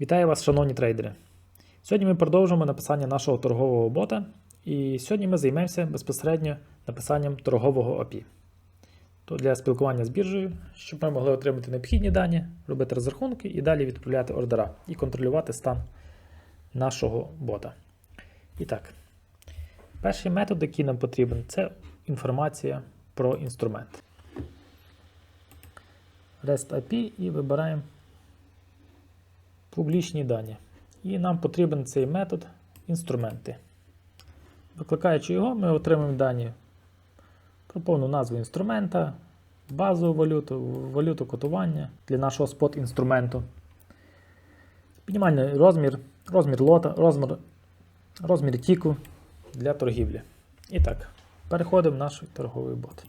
Вітаю вас, шановні трейдери. Сьогодні ми продовжуємо написання нашого торгового бота, і сьогодні ми займемося безпосередньо написанням торгового API. То для спілкування з біржею, щоб ми могли отримати необхідні дані, робити розрахунки і далі відправляти ордера і контролювати стан нашого бота. І так, перший метод, який нам потрібен, це інформація про інструмент. REST API і вибираємо публічні дані. І нам потрібен цей метод інструменти. Викликаючи його, ми отримаємо дані про повну назву інструмента, базову валюту, валюту котування для нашого спот інструменту, мінімальний розмір, розмір лота, розмір, розмір тіку для торгівлі. І так, переходимо в наш торговий бот.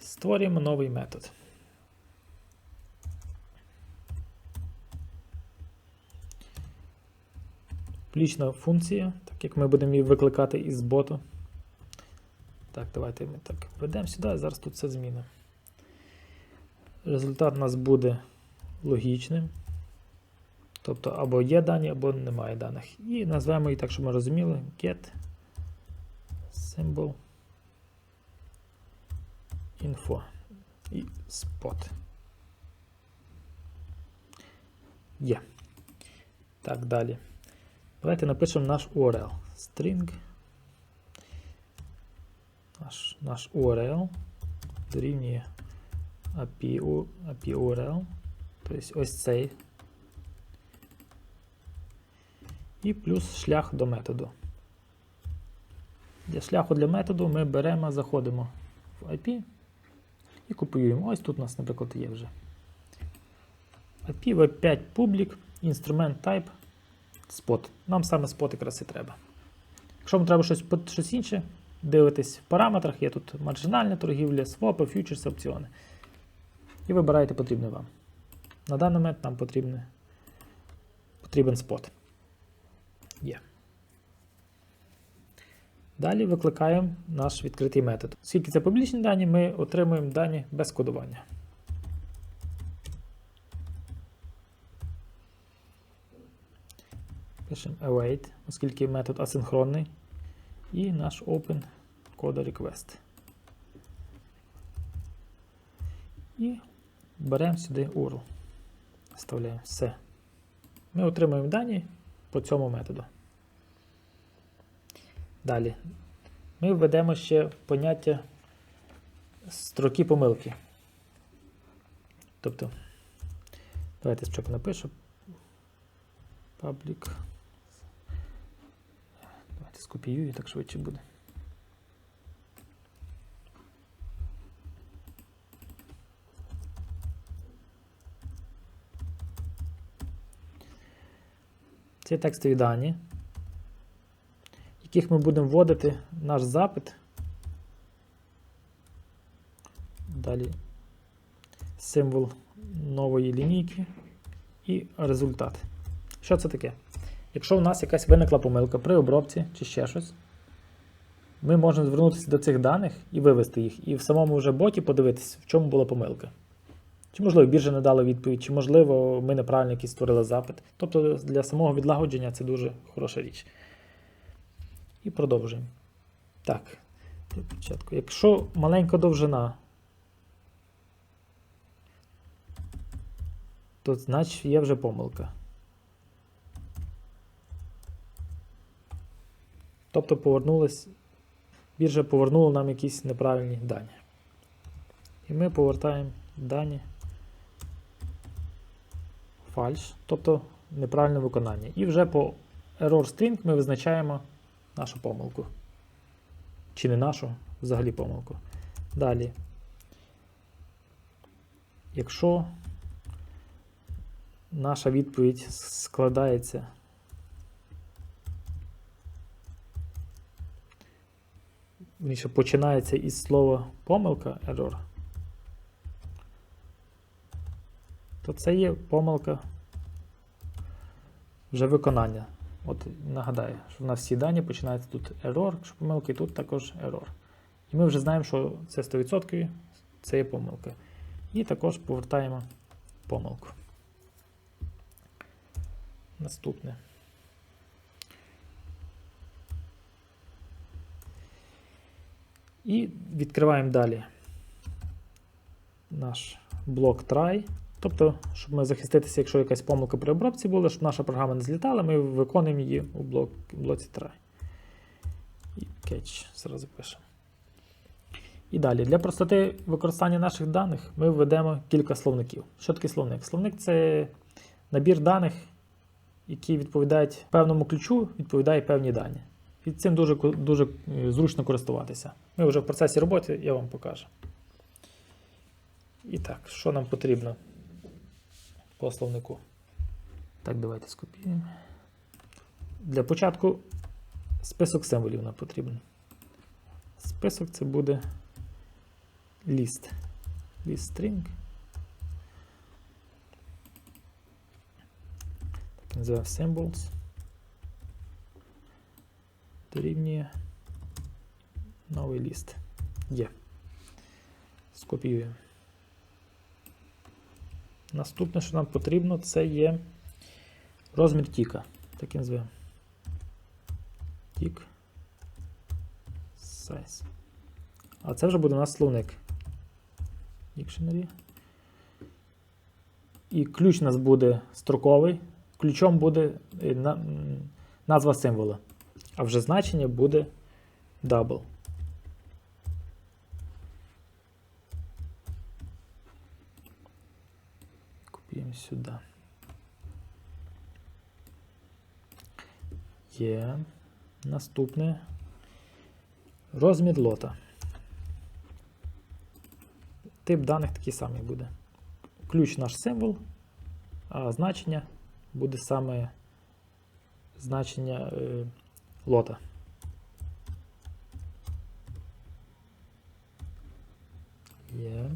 Створюємо новий метод. Публічна функція, так як ми будемо її викликати із боту. Так, давайте ми так введемо сюди, зараз тут все змінимо. Результат у нас буде логічним. Тобто або є дані, або немає даних. І назвемо її так, щоб ми розуміли, get symbol info і spot. Є. Так, далі. Давайте напишемо наш URL. String. Наш, наш URL дорівнює API, API URL. Тобто ось цей. І плюс шлях до методу. Для шляху для методу ми беремо, заходимо в IP і копіюємо. Ось тут у нас, наприклад, є вже. IP V5 Public, інструмент Type. Спот. Нам саме спот якраз і треба. Якщо вам треба щось, щось інше, дивитесь в параметрах, є тут маржинальна торгівля, свопи, фьючерси, опціони. І вибираєте потрібне вам. На даний момент нам потрібен, потрібен спот. Є. Далі викликаємо наш відкритий метод. Оскільки це публічні дані, ми отримуємо дані без кодування. Пишемо await, оскільки метод асинхронний. І наш open coda request. І беремо сюди URL. Вставляємо все. Ми отримуємо дані по цьому методу. Далі. Ми введемо ще поняття строки помилки. Тобто, давайте спочатку напишу. Public. Скопіюю, так швидше буде. Це текстові дані, яких ми будемо вводити наш запит. Далі символ нової лінійки і результат. Що це таке? Якщо у нас якась виникла помилка при обробці чи ще щось, ми можемо звернутися до цих даних і вивести їх, і в самому вже боті подивитися, в чому була помилка. Чи, можливо, біржа не дала відповідь, чи, можливо, ми неправильно якийсь створили запит. Тобто для самого відлагодження це дуже хороша річ. І продовжуємо. Так, початку. Якщо маленька довжина, то значить є вже помилка. Тобто повернулась, біржа повернула нам якісь неправильні дані. І ми повертаємо дані фальш, тобто неправильне виконання. І вже по error string ми визначаємо нашу помилку. Чи не нашу, взагалі помилку. Далі. Якщо наша відповідь складається Вірніше, починається із слова помилка error, то це є помилка вже виконання. От нагадаю, що в нас всі дані починаються тут error, якщо помилка, тут також error. І ми вже знаємо, що це 100% це є помилка. І також повертаємо помилку. Наступне. І відкриваємо далі наш блок try. Тобто, щоб ми захиститися, якщо якась помилка при обробці була, щоб наша програма не злітала, ми виконуємо її у блок, блоці try. І catch зразу пишемо. І далі, для простоти використання наших даних ми введемо кілька словників. Що таке словник? Словник це набір даних, які відповідають певному ключу, відповідає певні дані. І цим дуже, дуже е, зручно користуватися. Ми вже в процесі роботи я вам покажу. І так, що нам потрібно по словнику? Так, давайте скопіюємо. Для початку список символів нам потрібен. Список це буде list. List string. Так називаємо symbols. Дорівнює новий ліст. Є. Скопіюємо. Наступне, що нам потрібно, це є розмір тіка. Так і називаємо. Тік. Size. А це вже буде у нас словник. Dictionary. І ключ у нас буде строковий. Ключом буде е, назва символа. А вже значення буде double. Копіємо сюди. Є. Наступне. Розмір лота. Тип даних такий самий буде. Ключ наш символ, а значення буде саме значення е, лота. Є.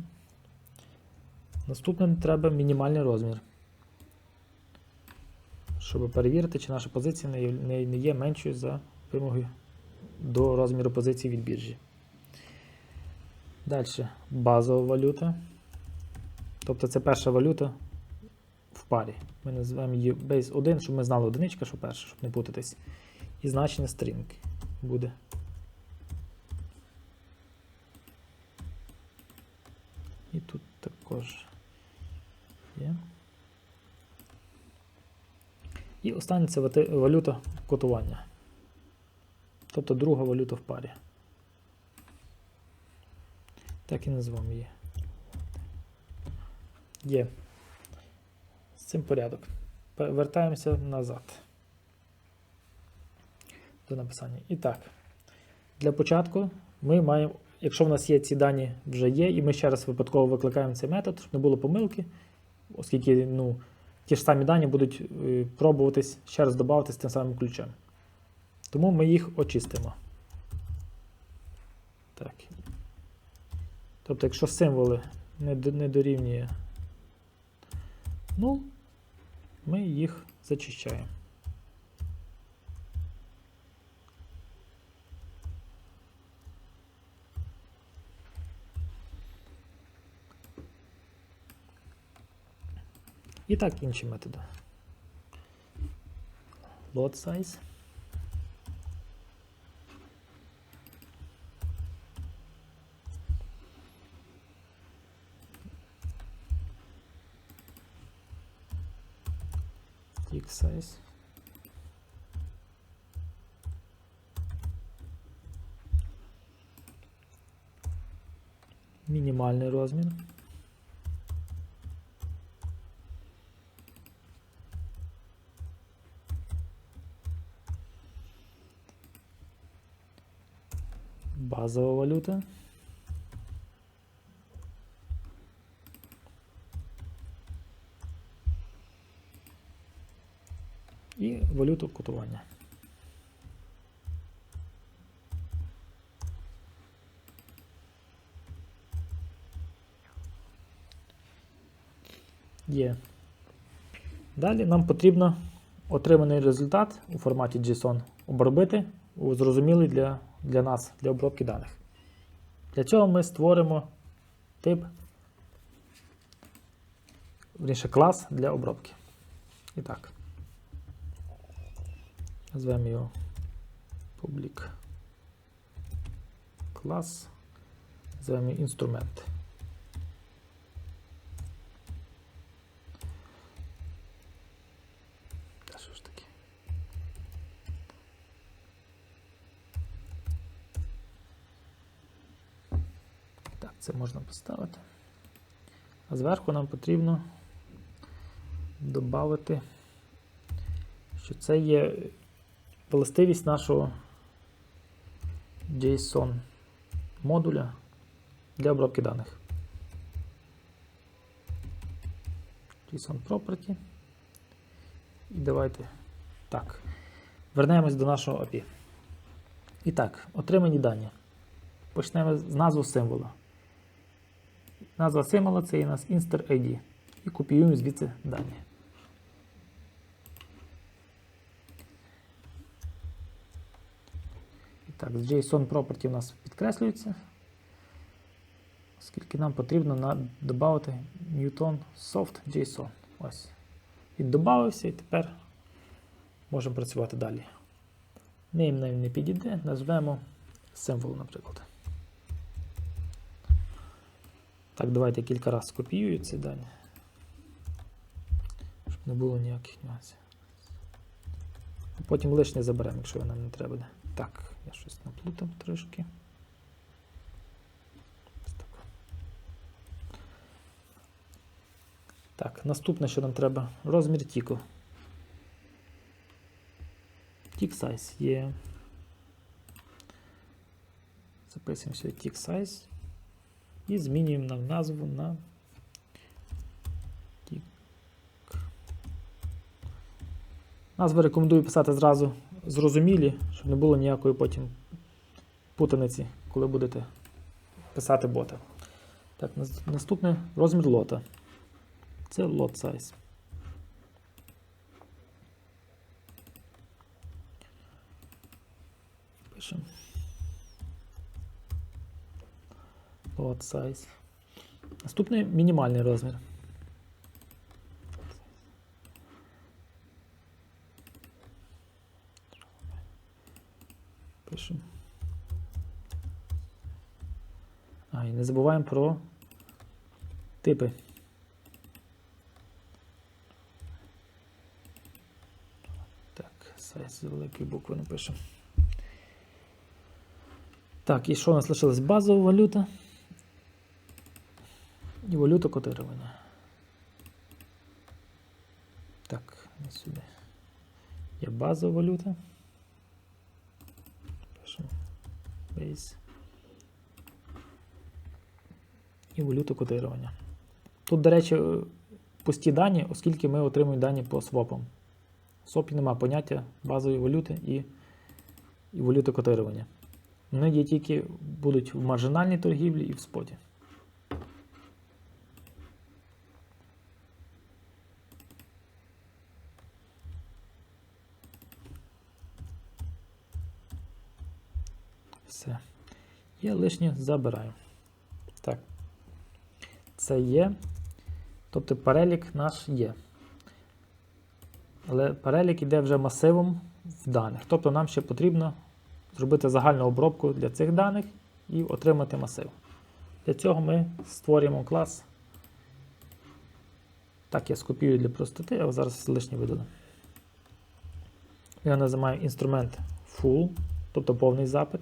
Наступним треба мінімальний розмір. Щоб перевірити, чи наша позиція не є, меншою за вимогою до розміру позиції від біржі. Далі базова валюта. Тобто це перша валюта в парі. Ми називаємо її base 1, щоб ми знали одиничка, що перша, щоб не путатись. І значення string буде. І тут також є. І остання це валюта котування. Тобто друга валюта в парі. Так і назвемо її. Є. З цим порядок. Вертаємося назад до написання. І так, для початку ми маємо, якщо в нас є ці дані вже є, і ми ще раз випадково викликаємо цей метод, щоб не було помилки, оскільки ну, ті ж самі дані будуть е, пробуватись ще раз додати з тим самим ключем. Тому ми їх очистимо. Так. Тобто, якщо символи не, не дорівнює 0, ми їх зачищаємо. І так інші методи. Load size. Tick size. Мінімальний розмір. Базова валюта. І валюту котування. Є. Далі нам потрібно отриманий результат у форматі JSON обробити у зрозумілий для, для нас, для обробки даних. Для цього ми створимо тип, вірніше, клас для обробки. І так. Назвемо його public клас. назвемо інструмент. Та що ж таке? Так, це можна поставити. А зверху нам потрібно додати, що це є властивість нашого JSON модуля для обробки даних. JSON Property. І давайте так. Вернемось до нашого API. І так, отримані дані. Почнемо з назви символа. Назва символа це є у нас Inster. І копіюємо звідси дані. І так, з JSON property у нас підкреслюється, оскільки нам потрібно додати Newton Soft JSON. Ось. Він додався і тепер можемо працювати далі. Name нам не підійде, назвемо символ, наприклад. Так, давайте кілька разів скопіюю ці дані. Щоб не було ніяких нюансів. Потім лишнє заберемо, якщо нам не треба. Так, я щось наплутав трошки. Так. наступне, що нам треба, розмір тіку. Tick size є. Записуємо сюди tick size і змінюємо нам назву на tick. Назви рекомендую писати зразу зрозумілі, щоб не було ніякої потім путаниці, коли будете писати бота. Так, наступне розмір лота. Це lot size. Пишемо. Lot size. Наступний мінімальний розмір. Пишемо. А, і не забуваємо про типи. Так, сайз з великої букви напишемо. Так, і що у нас лишилось? Базова валюта валюта котирування. Так, сюди. Є базова валюта. Пишемо base. І валюта котирування. Тут, до речі, пусті дані, оскільки ми отримуємо дані по свопам. В свопі нема поняття базової валюти і, і валюти котирування. Вони є тільки будуть в маржинальній торгівлі і в споті. Все. Я лишнє забираю. Так. Це є. Тобто перелік наш є. Але перелік йде вже масивом в даних. Тобто нам ще потрібно зробити загальну обробку для цих даних і отримати масив. Для цього ми створюємо клас. Так, я скопіюю для простоти, а зараз лишнє видалю. Я називаю інструмент full, тобто повний запит.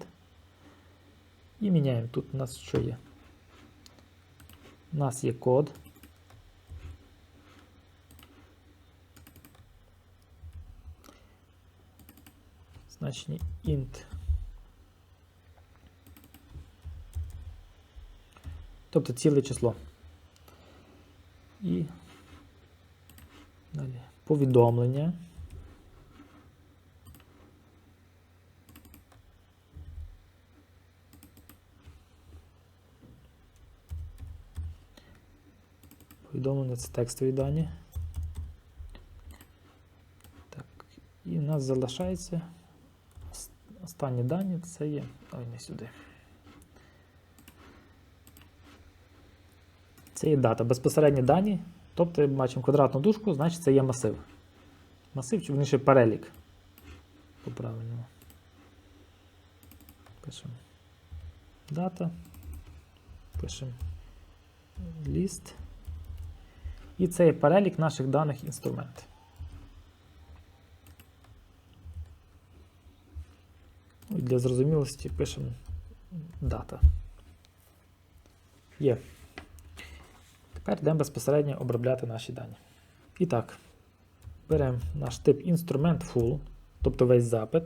І міняємо. Тут у нас що є? У нас є код. Значення int. Тобто ціле число. І далі повідомлення. Повідомлення це текстові дані. Так, і у нас залишається останні дані, це є. Ой, не сюди. Це є дата. Безпосередні дані. Тобто ми бачимо квадратну дужку, значить це є масив. Масив, чи верніше перелік. по-правильному. Пишемо дата. Пишемо ліст. І це є перелік наших даних інструментів. Ну, Для зрозумілості пишемо дата. Є. Тепер йдемо безпосередньо обробляти наші дані. І так, беремо наш тип інструмент full, тобто весь запит.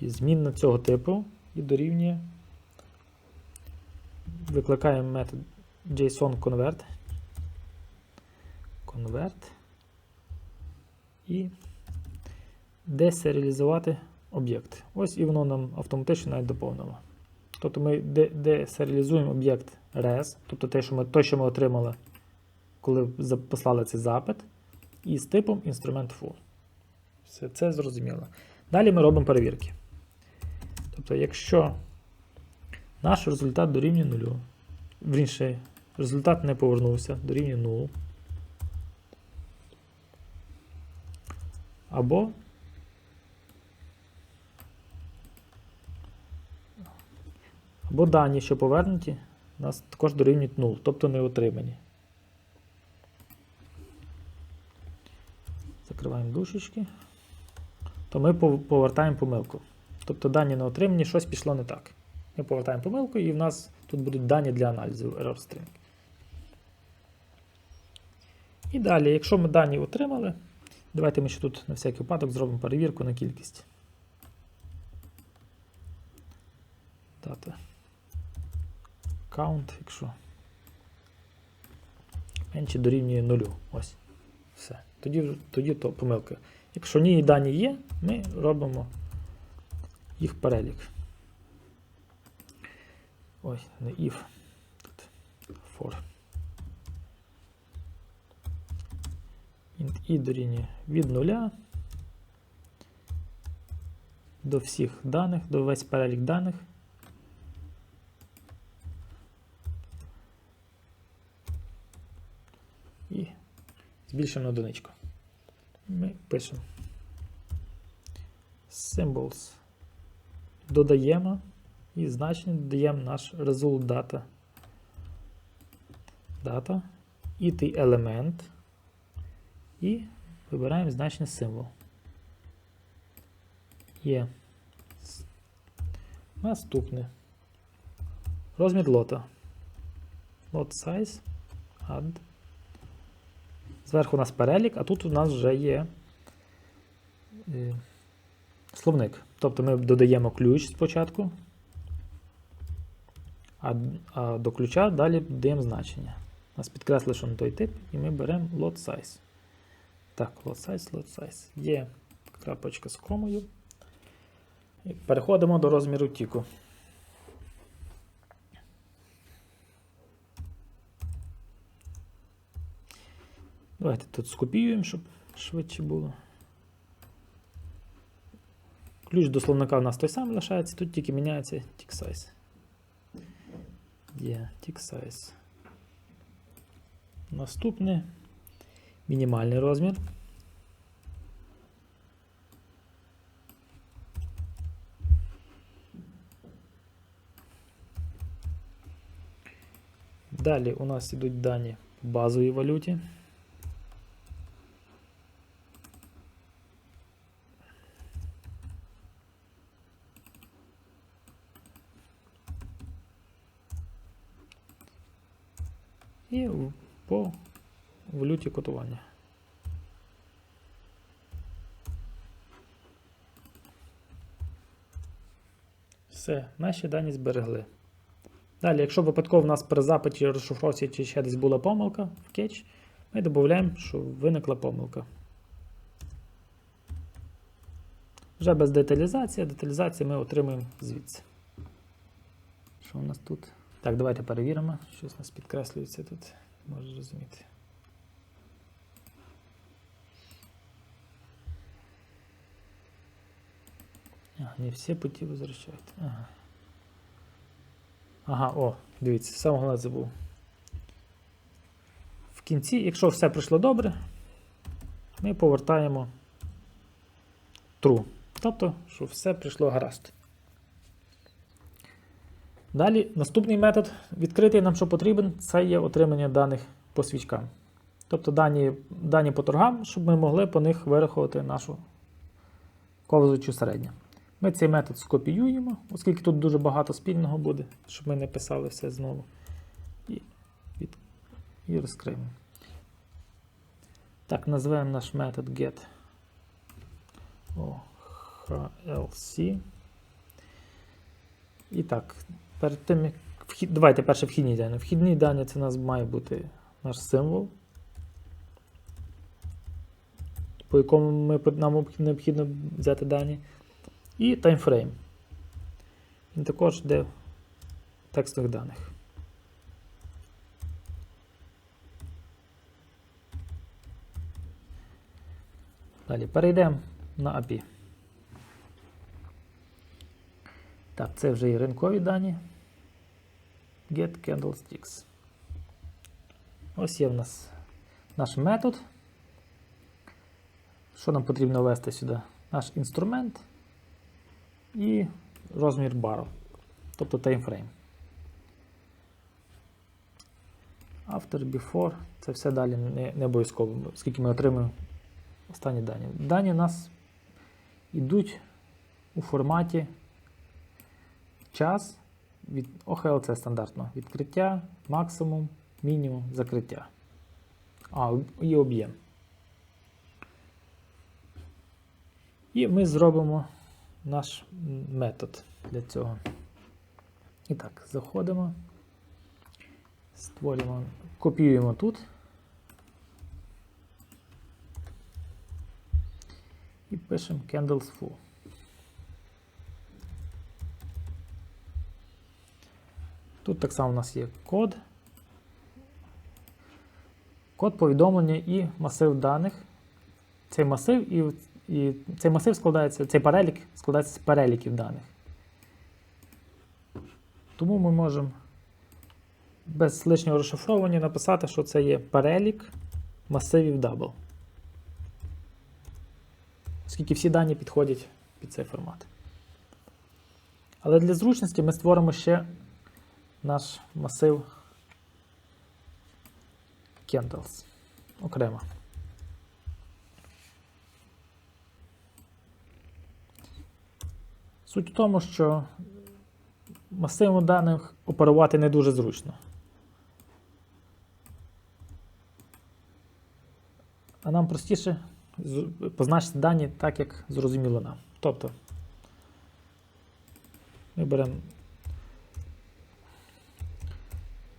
І змінна цього типу і дорівнює. Викликаємо метод JSON convert. І десеріалізувати об'єкт. Ось і воно нам автоматично навіть доповнило. Тобто ми десеріалізуємо об'єкт res, тобто те, що ми, той, що ми отримали, коли послали цей запит, і з типом інструмент full. Все це зрозуміло. Далі ми робимо перевірки. Тобто, якщо наш результат дорівнює нулю, вірніше, результат не повернувся, дорівнює 0, або або дані, що повернуті, нас також дорівнюють 0, тобто не отримані. Закриваємо дужечки, то ми повертаємо помилку. Тобто дані не отримані, щось пішло не так. Ми повертаємо помилку, і в нас тут будуть дані для аналізу error string. І далі, якщо ми дані отримали, давайте ми ще тут на всякий випадок зробимо перевірку на кількість. Дата. Count, якщо менше дорівнює нулю. Ось. Все. Тоді, тоді то помилка. Якщо ні дані є, ми робимо їх перелік. Ой, не if. Тут for. Int i дорівнює від нуля до всіх даних, до весь перелік даних. І збільшимо одиничку. Ми пишемо symbols. Додаємо і значення додаємо наш result data. Data. І той елемент. І вибираємо значення символ. Є. Наступне. Розмір лота. Lot size. Add. Зверху у нас перелік, а тут у нас вже є е, словник. Тобто ми додаємо ключ спочатку, а, до ключа далі додаємо значення. У нас підкреслили, що не той тип, і ми беремо lot size. Так, lot size, lot size. Є крапочка з комою. І переходимо до розміру тіку. Давайте тут скопіюємо, щоб швидше було. Ключ до словника у нас той самий лишається, тут тільки міняється tick size. Є tick size. Наступне мінімальний розмір. Далі у нас йдуть дані в базовій валюті. Валюті котування. Все, наші дані зберегли. Далі, якщо випадково в нас при запиті розшифровці чи ще десь була помилка в кетч, ми додаємо, що виникла помилка. Вже без деталізації, деталізацію ми отримуємо звідси. Що у нас тут? Так, давайте перевіримо. Щось у нас підкреслюється тут. Можу зрозуміти. Не всі путі возвращають. Ага. Ага, о, дивіться, саме головне забув. В кінці, якщо все пройшло добре, ми повертаємо true. Тобто, що все прийшло гаразд. Далі наступний метод, відкритий нам, що потрібен, це є отримання даних по свічкам. Тобто дані, дані по торгам, щоб ми могли по них вирахувати нашу ковзучу середню. Ми цей метод скопіюємо, оскільки тут дуже багато спільного буде, щоб ми не писали все знову. І, від, і розкриємо. Так, назвемо наш метод get OHLC. І так, перед тим, як вхід, давайте перше вхідні дані. Вхідні дані це у нас має бути наш символ, по якому ми, нам необхідно взяти дані. І таймфрейм. Він також йде в текстових даних. Далі перейдемо на API. Так, це вже і ринкові дані. Get candlesticks. Ось є в нас наш метод. Що нам потрібно ввести сюди? Наш інструмент і розмір бару, тобто таймфрейм. After, before, це все далі не, не обов'язково, оскільки ми отримуємо останні дані. Дані у нас йдуть у форматі час від ОХЛ це стандартно. Відкриття, максимум, мінімум, закриття. А, і об'єм. І ми зробимо наш метод для цього. І так, заходимо, створюємо, копіюємо тут. І пишемо candles full. Тут так само у нас є код, код повідомлення і масив даних. Цей масив і і цей масив складається, цей перелік складається з переліків даних. Тому ми можемо без лишнього розшифровування написати, що це є перелік масивів double. Оскільки всі дані підходять під цей формат. Але для зручності ми створимо ще наш масив candles окремо. Суть в тому, що масивом даних оперувати не дуже зручно. А нам простіше позначити дані так, як зрозуміло нам. Тобто ми беремо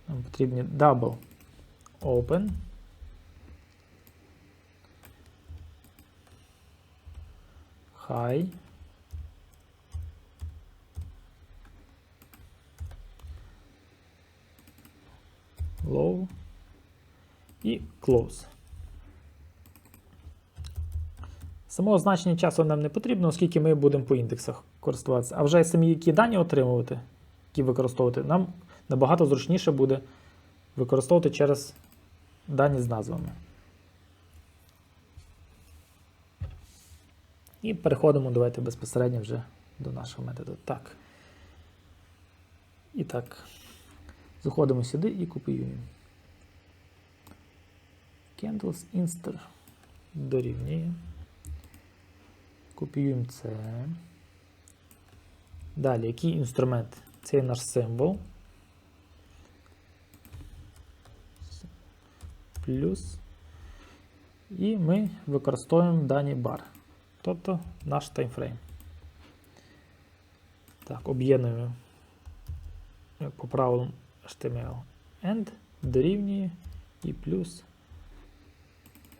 нам потрібні double open. High. Low і close. Самого значення часу нам не потрібно, оскільки ми будемо по індексах користуватися. А вже самі які дані отримувати, які використовувати, нам набагато зручніше буде використовувати через дані з назвами. І переходимо, давайте безпосередньо вже до нашого методу. Так. І так. Заходимо сюди і копіюємо. Candles Inster дорівнює. Копіюємо це. Далі, який інструмент? Це наш символ. Плюс. І ми використовуємо дані бар. Тобто наш таймфрейм. Так, об'єднуємо по правилам HTML. End дорівнює і плюс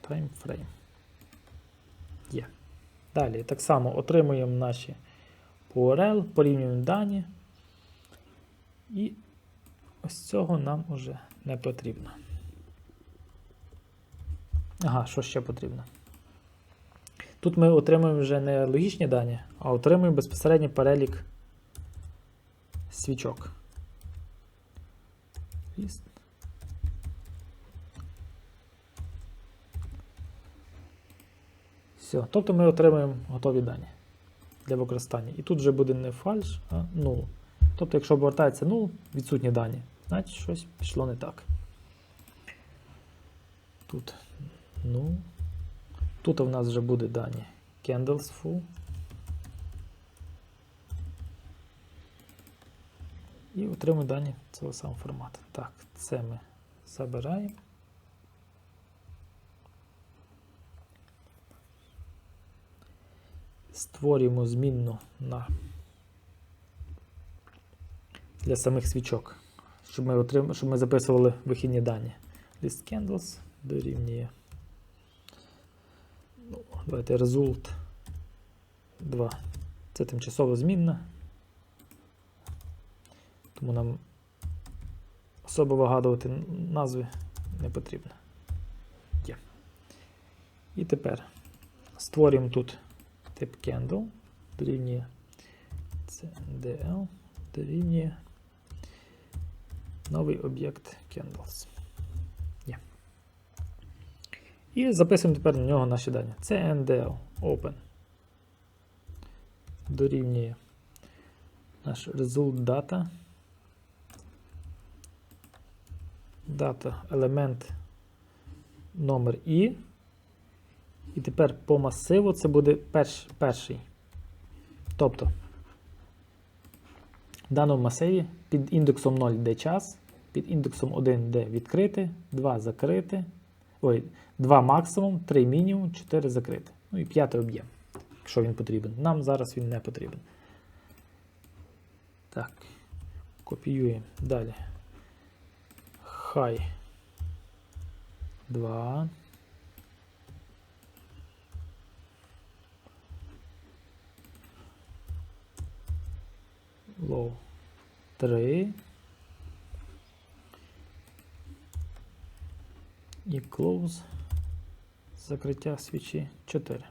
timeframe. Є. Далі так само отримуємо наші URL, порівнюємо дані. І ось цього нам уже не потрібно. Ага, що ще потрібно? Тут ми отримуємо вже не логічні дані, а отримуємо безпосередньо перелік свічок. List. Все. Тобто ми отримаємо готові дані для використання. І тут вже буде не фальш, а null. Тобто, якщо обертається null, відсутні дані, значить щось пішло не так. Тут null. Тут у нас вже буде дані candles full. І отримуємо дані цього самого формату. Так, це ми забираємо. Створюємо змінну на для самих свічок, щоб ми, отрим... щоб ми записували вихідні дані. List candles дорівнює. Ну, давайте result 2. Це тимчасова змінна. Тому нам особо вигадувати назви не потрібно. Є. І тепер створюємо тут тип candle дорівнює CDL дорівнює новий об'єкт candles. Є. І записуємо тепер на нього наші дані. CNDL open дорівнює наш result data. Дата елемент номер І. І тепер по масиву це буде перш, перший. Тобто, в даному масиві під індексом 0 йде час, під індексом 1 йде відкрити, 2 закрити. Ой, 2 максимум, 3 мінімум, 4 закрити. Ну і 5 об'єм, якщо він потрібен. Нам зараз він не потрібен. Так, копіюємо далі. Хай 2. Low 3. І close закриття свічі 4.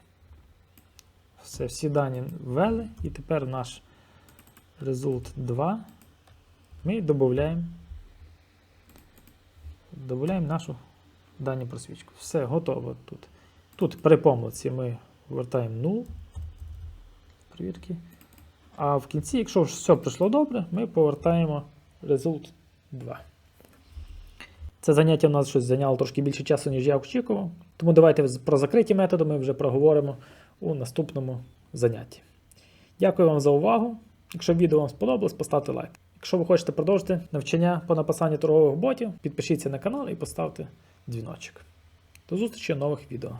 Все, всі дані ввели, і тепер наш result 2 ми додаємо додаємо нашу дані просвічку. Все, готово тут. Тут при помилці ми вертаємо 0 перевірки. А в кінці, якщо все пройшло добре, ми повертаємо result 2. Це заняття у нас щось зайняло трошки більше часу, ніж я очікував. Тому давайте про закриті методи ми вже проговоримо у наступному занятті. Дякую вам за увагу. Якщо відео вам сподобалось, поставте лайк. Якщо ви хочете продовжити навчання по написанню торгових ботів, підпишіться на канал і поставте дзвіночок. До зустрічі в нових відео.